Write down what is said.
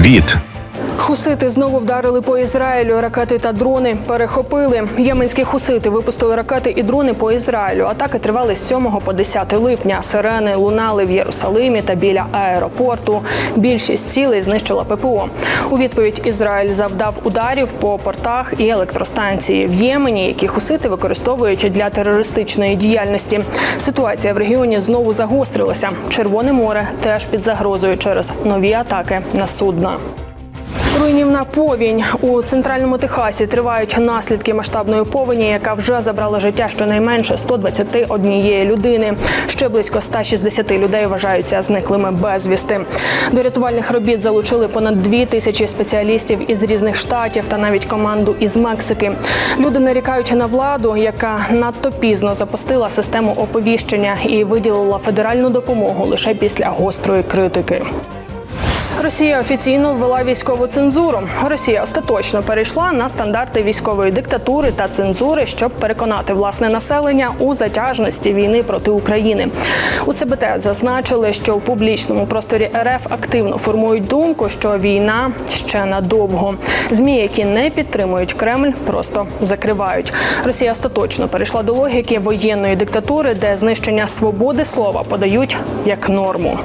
світ. Хусити знову вдарили по Ізраїлю. Ракети та дрони перехопили. Єменські хусити випустили ракети і дрони по Ізраїлю. Атаки тривали з 7 по 10 липня. Сирени лунали в Єрусалимі та біля аеропорту. Більшість цілей знищила ППО. У відповідь Ізраїль завдав ударів по портах і електростанції в Ємені, які хусити використовують для терористичної діяльності. Ситуація в регіоні знову загострилася. Червоне море теж під загрозою через нові атаки на судна. Руйнівна повінь у центральному Техасі тривають наслідки масштабної повені, яка вже забрала життя щонайменше 121 людини. Ще близько 160 людей вважаються зниклими безвісти. До рятувальних робіт залучили понад дві тисячі спеціалістів із різних штатів та навіть команду із Мексики. Люди нарікають на владу, яка надто пізно запустила систему оповіщення і виділила федеральну допомогу лише після гострої критики. Росія офіційно ввела військову цензуру. Росія остаточно перейшла на стандарти військової диктатури та цензури, щоб переконати власне населення у затяжності війни проти України. У ЦБТ зазначили, що в публічному просторі РФ активно формують думку, що війна ще надовго. Змі, які не підтримують Кремль, просто закривають. Росія остаточно перейшла до логіки воєнної диктатури, де знищення свободи слова подають як норму.